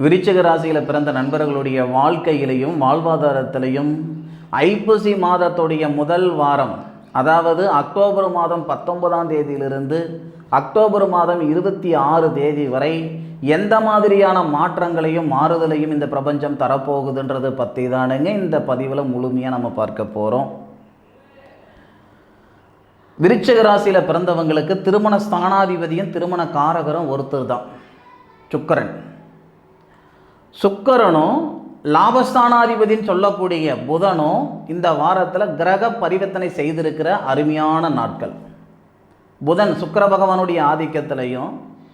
விருச்சக ராசியில் பிறந்த நண்பர்களுடைய வாழ்க்கையிலையும் வாழ்வாதாரத்திலையும் ஐப்பசி மாதத்துடைய முதல் வாரம் அதாவது அக்டோபர் மாதம் பத்தொன்பதாம் தேதியிலிருந்து அக்டோபர் மாதம் இருபத்தி ஆறு தேதி வரை எந்த மாதிரியான மாற்றங்களையும் மாறுதலையும் இந்த பிரபஞ்சம் தரப்போகுதுன்றது பற்றி தானுங்க இந்த பதிவில் முழுமையாக நம்ம பார்க்க போகிறோம் விருச்சக ராசியில் பிறந்தவங்களுக்கு திருமண ஸ்தானாதிபதியும் திருமண காரகரும் ஒருத்தர் தான் சுக்கரன். சுக்கரனும் லாபஸ்தானாதிபதின்னு சொல்லக்கூடிய புதனும் இந்த வாரத்தில் கிரக பரிவர்த்தனை செய்திருக்கிற அருமையான நாட்கள். புதன் சுக்கர பகவானுடைய ஆதிக்கத்திலையும்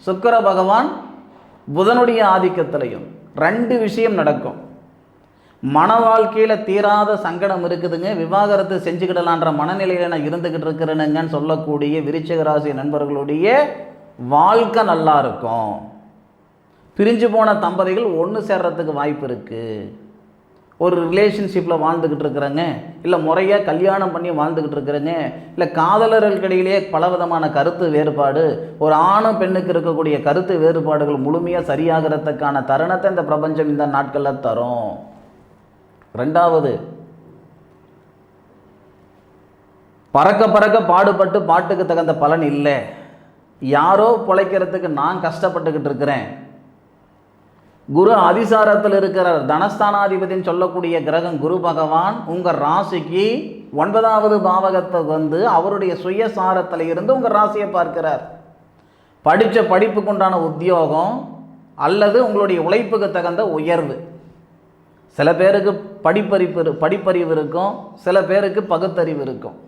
சுக்கர பகவான் புதனுடைய ஆதிக்கத்திலையும் ரெண்டு விஷயம் நடக்கும். மன வாழ்க்கையில் தீராத சங்கடம் இருக்குதுங்க விவாகரத்து செஞ்சுக்கிடலான்ற மனநிலையில் நான் இருந்துக்கிட்டு இருக்கிறேனுங்கன்னு சொல்லக்கூடிய விருச்சிக ராசி நண்பர்களுடைய வாழ்க்கை நல்லா இருக்கும். பிரிஞ்சு போன தம்பதிகள் ஒன்று சேர்றதுக்கு வாய்ப்பு இருக்குது ஒரு ரிலேஷன்ஷிப்பில் வாழ்ந்துக்கிட்டு இருக்கிறேங்க. இல்லை முறையாக கல்யாணம் பண்ணி வாழ்ந்துக்கிட்டு இருக்கிறேங்க. இல்லை காதலர்களுக்கிடையிலே பலவிதமான கருத்து வேறுபாடு ஒரு ஆணும் பெண்ணுக்கு இருக்கக்கூடிய கருத்து வேறுபாடுகள் முழுமையாக சரியாகிறதுக்கான தருணத்தை இந்த பிரபஞ்சம் இந்த நாட்களில் தரும். ரெண்டாவது பறக்க பறக்க பாடுபட்டு பாட்டுக்கு தகுந்த பலன் இல்லை. யாரோ பிழைக்கிறதுக்கு நான் கஷ்டப்பட்டுக்கிட்டு இருக்கிறேன். குரு அதிசாரத்தில் இருக்கிற தனஸ்தானாதிபதினு சொல்லக்கூடிய கிரகம் குரு பகவான் உங்கள் ராசிக்கு ஒன்பதாவது பாவகத்தை வந்து அவருடைய சுயசாரத்தில் இருந்து உங்கள் ராசியை பார்க்கிறார். படித்த படிப்புக்குண்டான உத்தியோகம் அல்லது உங்களுடைய உழைப்புக்கு தகுந்த உயர்வு. சில பேருக்கு படிப்பறிப்பு படிப்பறிவு இருக்கும் சில பேருக்கு பகுத்தறிவு இருக்கும்.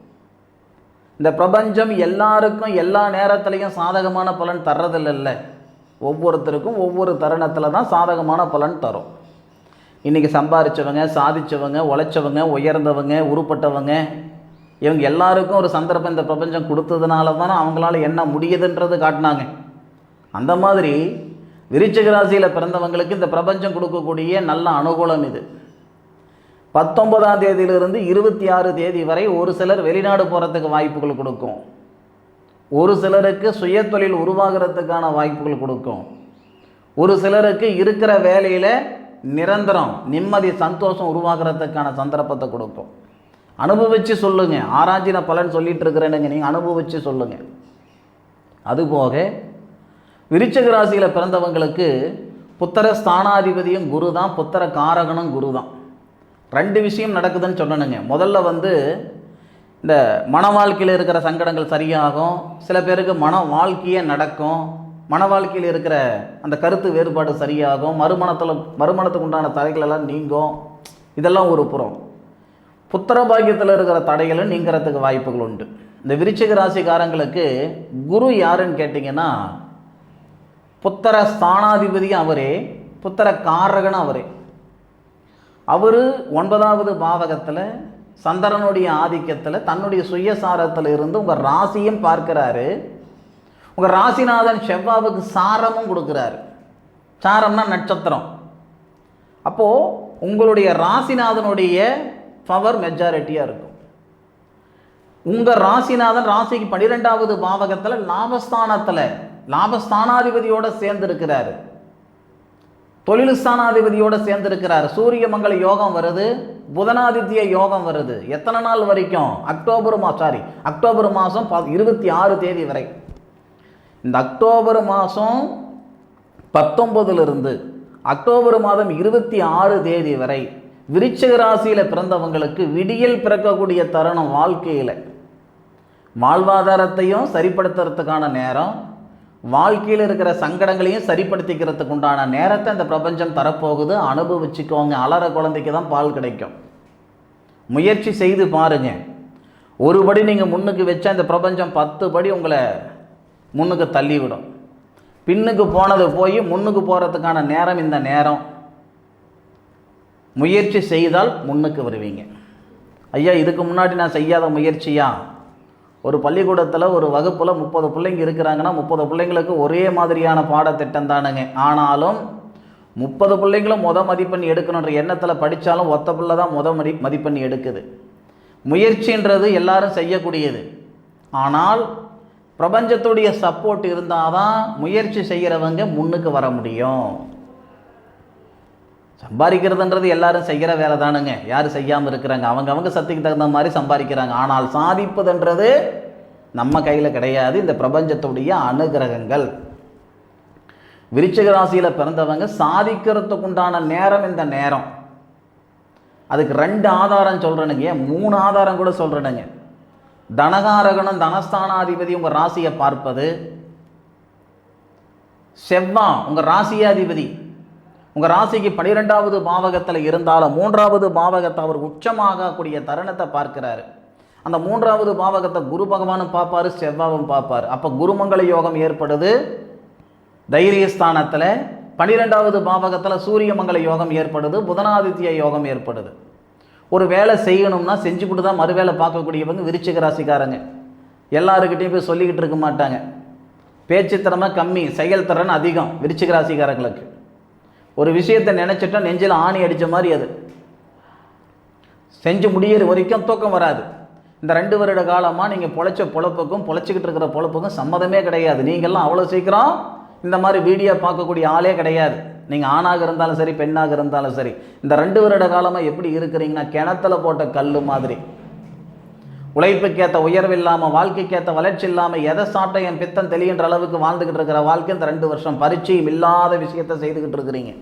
இந்த பிரபஞ்சம் எல்லாருக்கும் எல்லா நேரத்துலையும் சாதகமான பலன் தர்றதில்லை. ஒவ்வொருத்தருக்கும் ஒவ்வொரு தருணத்தில் தான் சாதகமான பலன் தரும். இன்றைக்கி சம்பாரித்தவங்க சாதித்தவங்க உழைச்சவங்க உயர்ந்தவங்க உருப்பட்டவங்க இவங்க எல்லாருக்கும் ஒரு சந்தர்ப்பம் இந்த பிரபஞ்சம் கொடுத்ததுனால தானே அவங்களால என்ன முடியுதுன்றது காட்டினாங்க. அந்த மாதிரி விருச்சிக ராசியில் பிறந்தவங்களுக்கு இந்த பிரபஞ்சம் கொடுக்கக்கூடிய நல்ல அனுகூலம் இது. பத்தொன்பதாம் தேதியிலிருந்து இருபத்தி ஆறு தேதி வரை ஒரு சிலர் வெளிநாடு போகிறதுக்கு வாய்ப்புகள் கொடுக்கும். ஒரு சிலருக்கு சுயதொழில் உருவாகிறதுக்கான வாய்ப்புகள் கொடுக்கும். ஒரு சிலருக்கு இருக்கிற வேலையில் நிரந்தரம் நிம்மதி சந்தோஷம் உருவாகிறதுக்கான சந்தர்ப்பத்தை கொடுக்கும். அனுபவித்து சொல்லுங்கள் ஆராய்ச்சின பலன் சொல்லிகிட்டு இருக்கிறேனுங்க. நீங்கள் அனுபவித்து சொல்லுங்கள் அதுபோக விருச்சக ராசியில் பிறந்தவங்களுக்கு புத்தர ஸ்தானாதிபதியும் குரு தான் புத்தர காரகனும் குரு தான். ரெண்டு விஷயம் நடக்குதுன்னு சொல்லணுங்க முதல்ல வந்து இந்த மன வாழ்க்கையில் இருக்கிற சங்கடங்கள் சரியாகும். சில பேருக்கு மன வாழ்க்கையே நடக்கும். மன வாழ்க்கையில் இருக்கிற அந்த கருத்து வேறுபாடு சரியாகும். மறுமணத்தில் மறுமணத்துக்கு உண்டான தடைகள் எல்லாம் நீங்கும். இதெல்லாம் ஒரு புறம். புத்திர பாக்கியத்தில் இருக்கிற தடைகளும் நீங்கிறதுக்கு வாய்ப்புகள் உண்டு. இந்த விருச்சிக ராசிக்காரங்களுக்கு குரு யாருன்னு கேட்டிங்கன்னா புத்தர ஸ்தானாதிபதியும் அவரே புத்தர காரகனும் அவரே. அவர் ஒன்பதாவது பாவகத்தில் சந்திரனுடைய ஆதிக்கத்தில் தன்னுடைய சுயசாரத்தில் இருந்து உங்கள் ராசியும் பார்க்கிறாரு. உங்கள் ராசிநாதன் செவ்வாவுக்கு சாரமும் கொடுக்குறாரு. சாரம்னா நட்சத்திரம். அப்போது உங்களுடைய ராசிநாதனுடைய பவர் மெஜாரிட்டியாக இருக்கும். உங்கள் ராசிநாதன் ராசிக்கு பன்னிரெண்டாவது பாவகத்தில் லாபஸ்தானத்தில் லாபஸ்தானாதிபதியோடு சேர்ந்திருக்கிறாரு. தொழில் ஸ்தானாதிபதியோடு சேர்ந்திருக்கிறார். சூரிய மங்கள யோகம் வருது. புதனாதித்ய யோகம் வருது. எத்தனை நாள் வரைக்கும்? அக்டோபர் மா சாரி அக்டோபர் மாதம் ப இருபத்தி ஆறு தேதி வரை. இந்த அக்டோபர் மாதம் பத்தொம்பதுலேருந்து அக்டோபர் மாதம் இருபத்தி ஆறு தேதி வரை விருச்சிக ராசியில் பிறந்தவங்களுக்கு விடியல் பிறக்கக்கூடிய தருணம் வாழ்க்கையில். வாழ்வாதாரத்தையும் சரிப்படுத்துறதுக்கான நேரம் வாழ்க்கையில் இருக்கிற சங்கடங்களையும் சரிப்படுத்திக்கிறதுக்கு உண்டான நேரத்தை இந்த பிரபஞ்சம் தரப்போகுது. அனுபவிச்சுக்கோங்க. அலற குழந்தைக்கு தான் பால் கிடைக்கும். முயற்சி செய்து பாருங்க. ஒரு படி நீங்கள் முன்னுக்கு வச்சா இந்த பிரபஞ்சம் பத்து படி உங்களை முன்னுக்கு தள்ளிவிடும். பின்னுக்கு போனது போய் முன்னுக்கு போகிறதுக்கான நேரம் இந்த நேரம். முயற்சி செய்தால் முன்னுக்கு வருவீங்க. ஐயா இதுக்கு முன்னாடி நான் செய்யாத முயற்சியா? ஒரு பள்ளிக்கூடத்தில் ஒரு வகுப்பில் முப்பது பிள்ளைங்க இருக்கிறாங்கன்னா முப்பது பிள்ளைங்களுக்கு ஒரே மாதிரியான பாடத்திட்டம் தானுங்க. ஆனாலும் முப்பது பிள்ளைங்களும் முத மதிப்பெண் எடுக்கணுன்ற எண்ணத்தில் படித்தாலும் ஒத்த பிள்ளை தான் முத மதி மதிப்பெண் எடுக்குது. முயற்சின்றது எல்லாரும் செய்யக்கூடியது. ஆனால் பிரபஞ்சத்துடைய சப்போர்ட் இருந்தால் தான் முயற்சி செய்கிறவங்க முன்னுக்கு வர முடியும். சம்பாதிக்கிறதுன்றது எல்லாரும் செய்கிற வேலை தானுங்க யார் செய்யாமல் இருக்கிறாங்க? அவங்க அவங்க சத்துக்கு தகுந்த மாதிரி சம்பாதிக்கிறாங்க. ஆனால் சாதிப்பதுன்றது நம்ம கையில் கிடையாது. இந்த பிரபஞ்சத்துடைய அனுகிரகங்கள். விருச்சிக ராசியில் பிறந்தவங்க சாதிக்கிறதுக்கு உண்டான நேரம் இந்த நேரம். அதுக்கு ரெண்டு ஆதாரம் சொல்கிறேனுங்க ஏன் மூணு ஆதாரம் கூட சொல்கிறேனுங்க தனகாரகனும் தனஸ்தானாதிபதி உங்கள் ராசியை பார்ப்பது. செவ்வா உங்கள் ராசியாதிபதி. உங்கள் ராசிக்கு பனிரெண்டாவது பாவகத்தில் இருந்தாலும் மூன்றாவது பாவகத்தை அவர் உச்சமாகக்கூடிய தருணத்தை பார்க்கிறாரு. அந்த மூன்றாவது பாவகத்தை குரு பகவானும் பார்ப்பாரு செவ்வாவும் பார்ப்பார். அப்போ குருமங்கள யோகம் ஏற்படுது. தைரியஸ்தானத்தில் பனிரெண்டாவது பாவகத்தில் சூரியமங்கல யோகம் ஏற்படுது புதனாதித்ய யோகம் ஏற்படுது. ஒரு வேலை செய்யணும்னா செஞ்சுக்கிட்டு தான் மறுவேலை பார்க்கக்கூடியவங்க விருச்சிக ராசிக்காரங்க. எல்லாருக்கிட்டையும் போய் சொல்லிக்கிட்டு இருக்க மாட்டாங்க. பேச்சு திறமை கம்மி செயல்திறன் அதிகம் விருச்சிக ராசிக்காரங்களுக்கு. ஒரு விஷயத்தை நினச்சிட்டா நெஞ்சில் ஆணி அடித்த மாதிரி அது. செஞ்சு முடியிற வரைக்கும் தூக்கம் வராது. இந்த ரெண்டு வருட காலமாக நீங்கள் பொழைச்ச பொழப்புக்கும் பொழைச்சிக்கிட்டு இருக்கிற பொழப்புக்கும் சம்மதமே கிடையாது. நீங்கள்லாம் அவ்வளோ சீக்கிரம் இந்த மாதிரி வீடியோ பார்க்கக்கூடிய ஆளே கிடையாது. நீங்கள் ஆணாக இருந்தாலும் சரி பெண்ணாக இருந்தாலும் சரி. இந்த ரெண்டு வருட காலமாக எப்படி இருக்கிறீங்கன்னா கிணத்துல போட்ட கல் மாதிரி. உழைப்புக்கேற்ற உயர்வு இல்லாமல் வாழ்க்கைக்கேற்ற வளர்ச்சி இல்லாமல் எதை சாப்பிட்ட என் பித்தம் தெளிகின்ற அளவுக்கு வாழ்ந்துக்கிட்டு இருக்கிற வாழ்க்கை இந்த ரெண்டு வருஷம்? பரிச்சயம் இல்லாத விஷயத்தை செய்துக்கிட்டு இருக்கிறீங்க.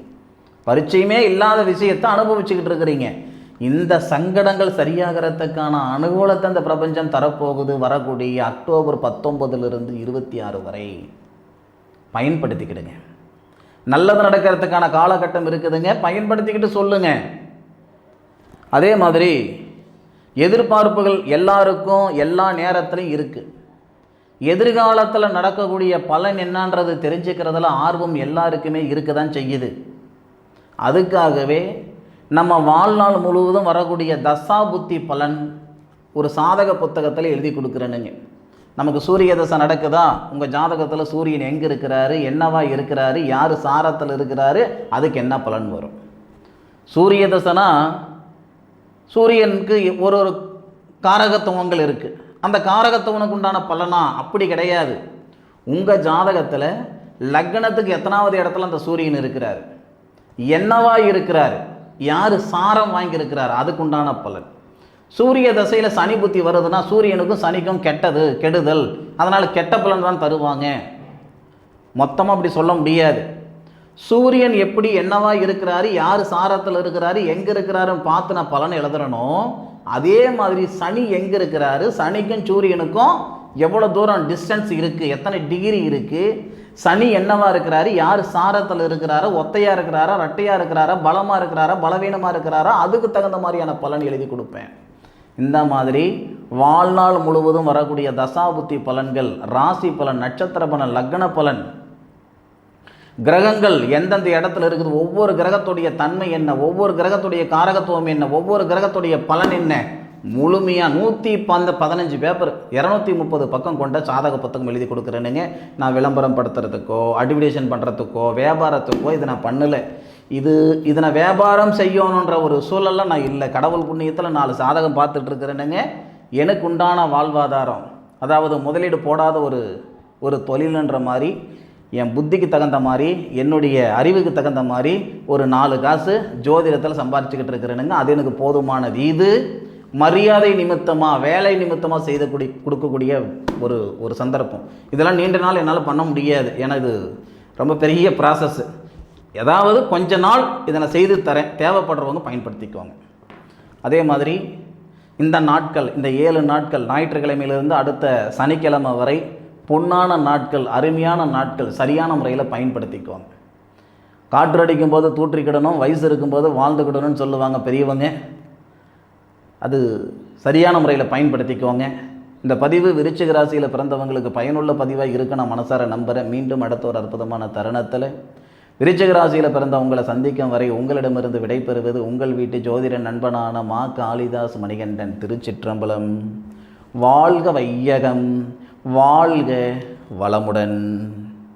பரிச்சயமே இல்லாத விஷயத்தை அனுபவிச்சுக்கிட்டு இருக்கிறீங்க. இந்த சங்கடங்கள் சரியாகிறதுக்கான அனுகூலத்தை இந்த பிரபஞ்சம் தரப்போகுது வரக்கூடிய அக்டோபர் பத்தொன்பதுலேருந்து இருபத்தி ஆறு வரை. பயன்படுத்திக்கிடுங்க. நல்லது நடக்கிறதுக்கான காலகட்டம் இருக்குதுங்க. பயன்படுத்திக்கிட்டு சொல்லுங்க. அதே மாதிரி எதிர்பார்ப்புகள் எல்லாருக்கும் எல்லா நேரத்திலையும் இருக்குது எதிர்காலத்தில் நடக்கக்கூடிய பலன் என்னன்றது தெரிஞ்சுக்கிறதுல ஆர்வம் எல்லாருக்குமே இருக்க தான் செய்யுது. அதுக்காகவே நம்ம வாழ்நாள் முழுவதும் வரக்கூடிய தசா புத்தி பலன் ஒரு சாதக புத்தகத்தில் எழுதி கொடுக்குறேனுங்க. நமக்கு சூரிய தசை நடக்குதா? உங்கள் ஜாதகத்தில் சூரியன் எங்கே இருக்கிறாரு? என்னவா இருக்கிறாரு? யார் சாரத்தில் இருக்கிறாரு? அதுக்கு என்ன பலன் வரும்? சூரிய தசைனா சூரியனுக்கு ஒரு ஒரு காரகத்துவங்கள் இருக்குது அந்த காரகத்துவனுக்கு உண்டான பலனா அப்படி கிடையாது. உங்கள் ஜாதகத்தில் லக்னத்துக்கு எத்தனாவது இடத்துல அந்த சூரியன் இருக்கிறார்? என்னவா இருக்கிறார்? யார் சாரம் வாங்கியிருக்கிறார்? அதுக்கு உண்டான பலன். சூரிய தசையில் சனி புத்தி வருதுன்னா சூரியனுக்கும் சனிக்கும் கெட்டது கெடுதல். அதனால் கெட்ட பலன் தான் தருவாங்க. மொத்தமாக அப்படி சொல்ல முடியாது. சூரியன் எப்படி என்னவா இருக்கிறாரு யார் சாரத்தில் இருக்கிறாரு எங்கே இருக்கிறாருன்னு பார்த்து நான் பலன் எழுதுறனோ அதே மாதிரி சனி எங்கே இருக்கிறாரு? சனிக்கும் சூரியனுக்கும் எவ்வளோ தூரம் டிஸ்டன்ஸ் இருக்குது எத்தனை டிகிரி இருக்குது சனி என்னவா இருக்கிறாரு? யார் சாரத்தில் இருக்கிறாரோ? ஒத்தையாக இருக்கிறாரா? ரெட்டையாக இருக்கிறாரா? பலமாக இருக்கிறாரா? பலவீனமாக இருக்கிறாரா? அதுக்கு தகுந்த மாதிரியான பலன் எழுதி கொடுப்பேன். இந்த மாதிரி வாழ்நாள் முழுவதும் வரக்கூடிய தசாபுத்தி பலன்கள் ராசி பலன் நட்சத்திர பலன் லக்ன பலன் கிரகங்கள் எந்தெந்த இடத்துல இருக்குது ஒவ்வொரு கிரகத்துடைய தன்மை என்ன ஒவ்வொரு கிரகத்துடைய காரகத்துவம் என்ன ஒவ்வொரு கிரகத்துடைய பலன் என்ன? முழுமையாக நூற்றி பந்த பதினஞ்சு பேப்பர் இரநூத்தி முப்பது பக்கம் கொண்ட சாதக புத்தகம் எழுதி கொடுக்குறேனுங்க. நான் விளம்பரம் படுத்துறதுக்கோ அட்வர்டைசன் பண்ணுறதுக்கோ வியாபாரத்துக்கோ இதை நான் பண்ணலை. இது இதை நான் வியாபாரம் செய்யணுன்ற ஒரு சூழலில் நான் இல்லை. கடவுள் புண்ணியத்தில் நாலு சாதகம் பார்த்துட்டு இருக்கிறேனுங்க எனக்கு உண்டான வாழ்வாதாரம் அதாவது முதலீடு போடாத ஒரு ஒரு தொழில்ன்ற மாதிரி என் புத்திக்கு தகுந்த மாதிரி என்னுடைய அறிவுக்கு தகுந்த மாதிரி ஒரு நாலு காசு ஜோதிடத்தில் சம்பாரிச்சுக்கிட்டு இருக்கிறேனுங்க. அது எனக்கு போதுமானது. இது மரியாதை நிமித்தமாக வேலை நிமித்தமாக செய்து குடி கொடுக்கக்கூடிய ஒரு ஒரு சந்தர்ப்பம். இதெல்லாம் நீண்ட நாள் என்னால் பண்ண முடியாது. ஏன்னா இது ரொம்ப பெரிய ப்ராசஸ்ஸு ஏதாவது கொஞ்ச நாள் இதை நான் செய்து தரேன். தேவைப்படுறவங்க பயன்படுத்திக்குவாங்க. அதே மாதிரி இந்த நாட்கள் இந்த ஏழு நாட்கள் ஞாயிற்றுக்கிழமையிலிருந்து அடுத்த சனிக்கிழமை வரை பொன்னான நாட்கள் அருமையான நாட்கள் சரியான முறையில் பயன்படுத்திக்குவாங்க. காற்றடிக்கும் போது தூற்றிக்கிடணும் வயசு இருக்கும்போது வாழ்ந்துக்கிடணும்னு சொல்லுவாங்க பெரியவங்க. அது சரியான முறையில் பயன்படுத்திக்குவாங்க. இந்த பதிவு விருச்சிக ராசியில் பிறந்தவங்களுக்கு பயனுள்ள பதிவாக இருக்க நான் மனசார நம்புகிறேன் மீண்டும் அடுத்த ஒரு அற்புதமான தருணத்தில் விருச்சிக ராசியில் பிறந்தவங்களை சந்திக்கும் வரை உங்களிடமிருந்து விடைபெறுவது உங்கள் வீட்டு ஜோதிட நண்பனான மா காளிதாஸ் மணிகண்டன் திருச்சிற்றம்பலம். வாழ்க வையகம். வாழ்க வளமுடன்.